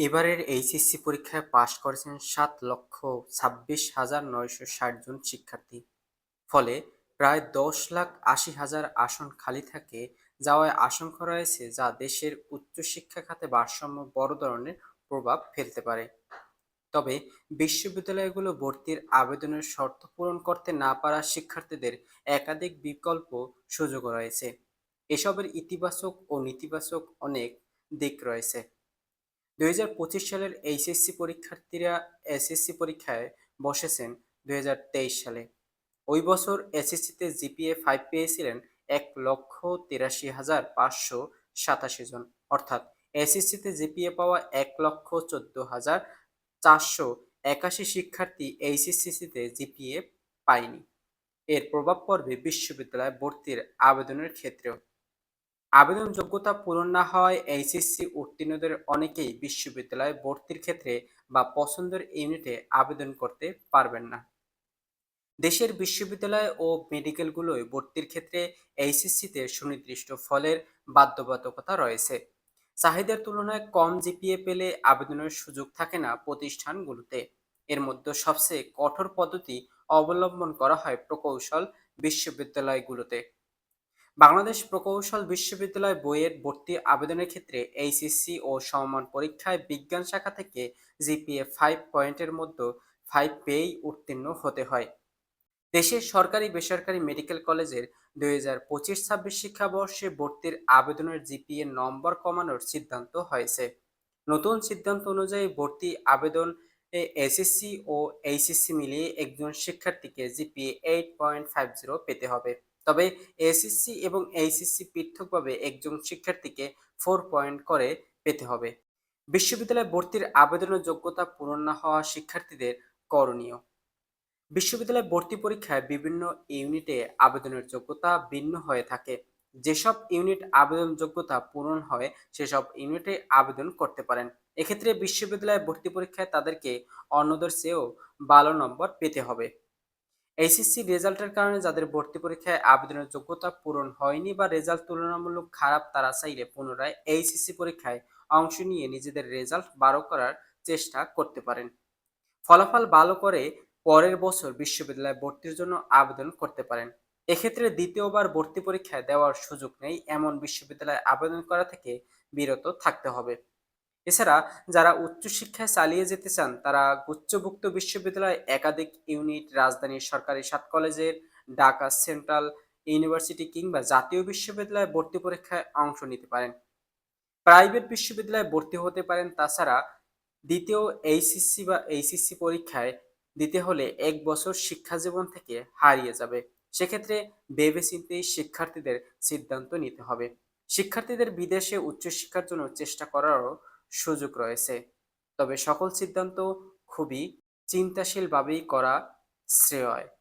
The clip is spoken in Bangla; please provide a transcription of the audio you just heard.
এবারের এইচএসসি পরীক্ষায় পাশ করেছেন সাত লক্ষ ছাব্বিশ হাজার নয়শো ষাট জন শিক্ষার্থী। ফলে প্রায় দশ লাখ আশি হাজার আসন খালি থাকে যাওয়ায় আশঙ্কা রয়েছে যা দেশের উচ্চশিক্ষা খাতে ভারসাম্য বড় ধরনের প্রভাব ফেলতে পারে। তবে বিশ্ববিদ্যালয়গুলো ভর্তির আবেদনের শর্ত পূরণ করতে না পারা শিক্ষার্থীদের একাধিক বিকল্প সুযোগ রয়েছে। এসবের ইতিবাচক ও নেতিবাচক অনেক দিক রয়েছে। দুই হাজার পঁচিশ সালের এইচএসসি পরীক্ষার্থীরা এসএসসি পরীক্ষায় বসেছেন দুই হাজার তেইশ সালে। ওই বছর এসএসসিতে জিপিএ ফাইভ পেয়েছিলেন এক লক্ষ তিরাশি হাজার পাঁচশো সাতাশি জন। অর্থাৎ এসএসসিতে জিপিএ পাওয়া এক লক্ষ চোদ্দ হাজার চারশো একাশি শিক্ষার্থী এইচএসসিতে জিপিএ পায়নি। এর প্রভাব পড়বে বিশ্ববিদ্যালয় ভর্তির আবেদনের ক্ষেত্রেও। আবেদন যোগ্যতা পূরণ না হওয়ায় এইচএসসি উত্তীর্ণদের অনেকেই বিশ্ববিদ্যালয়ে ভর্তির ক্ষেত্রে বা পছন্দের ইউনিটে আবেদন করতে পারবেন না। দেশের বিশ্ববিদ্যালয় ও মেডিকেলগুলোয় ভর্তির ক্ষেত্রে এইচএসসিতে সুনির্দিষ্ট ফলের বাধ্যবাধকতা রয়েছে। চাহিদার তুলনায় কম জিপিএ পেলে আবেদনের সুযোগ থাকে না প্রতিষ্ঠানগুলোতে। এর মধ্যে সবচেয়ে কঠোর পদ্ধতি অবলম্বন করা হয় প্রকৌশল বিশ্ববিদ্যালয়গুলোতে। বাংলাদেশ প্রকৌশল বিশ্ববিদ্যালয় বইয়ের ভর্তি আবেদনের ক্ষেত্রে এইচএসসি ও সমমান পরীক্ষায় বিজ্ঞান শাখা থেকে জিপিএ ফাইভ পয়েন্টের মধ্যে ফাইভ পেয়েই উত্তীর্ণ হতে হয়। দেশের সরকারি বেসরকারি মেডিকেল কলেজের দুই হাজার পঁচিশ ছাব্বিশ শিক্ষাবর্ষে ভর্তির আবেদনের জিপিএ নম্বর কমানোর সিদ্ধান্ত হয়েছে। নতুন সিদ্ধান্ত অনুযায়ী ভর্তি আবেদন এসএসসি ও এইচএসসি মিলিয়ে একজন শিক্ষার্থীকে GPA eight point five zero পেতে হবে। তবে এসএসসি এবং এইচএসসি পৃথকভাবে একজন শিক্ষার্থীকে ফোর পয়েন্ট করে পেতে হবে। বিশ্ববিদ্যালয়ে ভর্তির আবেদনের যোগ্যতা পূরণ না হওয়া শিক্ষার্থীদের করণীয়। বিশ্ববিদ্যালয় ভর্তি পরীক্ষায় বিভিন্ন ইউনিটে আবেদনের যোগ্যতা ভিন্ন হয়ে থাকে। যেসব ইউনিট আবেদন যোগ্যতা পূরণ হয়, সেসব ইউনিটে আবেদন করতে পারেন। এক্ষেত্রে বিশ্ববিদ্যালয়ে ভর্তি পরীক্ষায় তাদেরকে অন্যদের চেয়েও ভালো নম্বর পেতে হবে। এইচএসসি রেজাল্টের কারণে যাদের ভর্তি পরীক্ষায় আবেদনের যোগ্যতা পূরণ হয়নি বা রেজাল্ট তুলনামূলক খারাপ, তারা চাইলে পুনরায় এইচএসসি পরীক্ষায় অংশ নিয়ে নিজেদের রেজাল্ট বারো করার চেষ্টা করতে পারেন। ফলাফল ভালো করে পরের বছর বিশ্ববিদ্যালয়ে ভর্তির জন্য আবেদন করতে পারেন। এক্ষেত্রে দ্বিতীয়বার ভর্তি পরীক্ষায় দেওয়ার সুযোগ নেই, এমন বিশ্ববিদ্যালয়ে আবেদন করা থেকে বিরত থাকতে হবে। এছাড়া যারা উচ্চশিক্ষায় চালিয়ে যেতে চান, তারা গুচ্ছভুক্ত বিশ্ববিদ্যালয়, একাধিক ইউনিট রাজধানীর সরকারি সাত কলেজের, ঢাকা সেন্ট্রাল ইউনিভার্সিটি কিংবা জাতীয় বিশ্ববিদ্যালয়ে ভর্তি পরীক্ষায় অংশ নিতে পারেন। প্রাইভেট বিশ্ববিদ্যালয়ে ভর্তি হতে পারেন, তাছাড়া দ্বিতীয় এইচএসসি বা এইচএসসি পরীক্ষায় দিতে হলে এক বছর শিক্ষা জীবন থেকে হারিয়ে যাবে। সেক্ষেত্রে ভেবেচিন্তেই শিক্ষার্থীদের সিদ্ধান্ত নিতে হবে। শিক্ষার্থীদের বিদেশে উচ্চশিক্ষার জন্য চেষ্টা করারও সুযোগ রয়েছে। তবে সকল সিদ্ধান্ত খুবই চিন্তাশীলভাবেই করা শ্রেয়।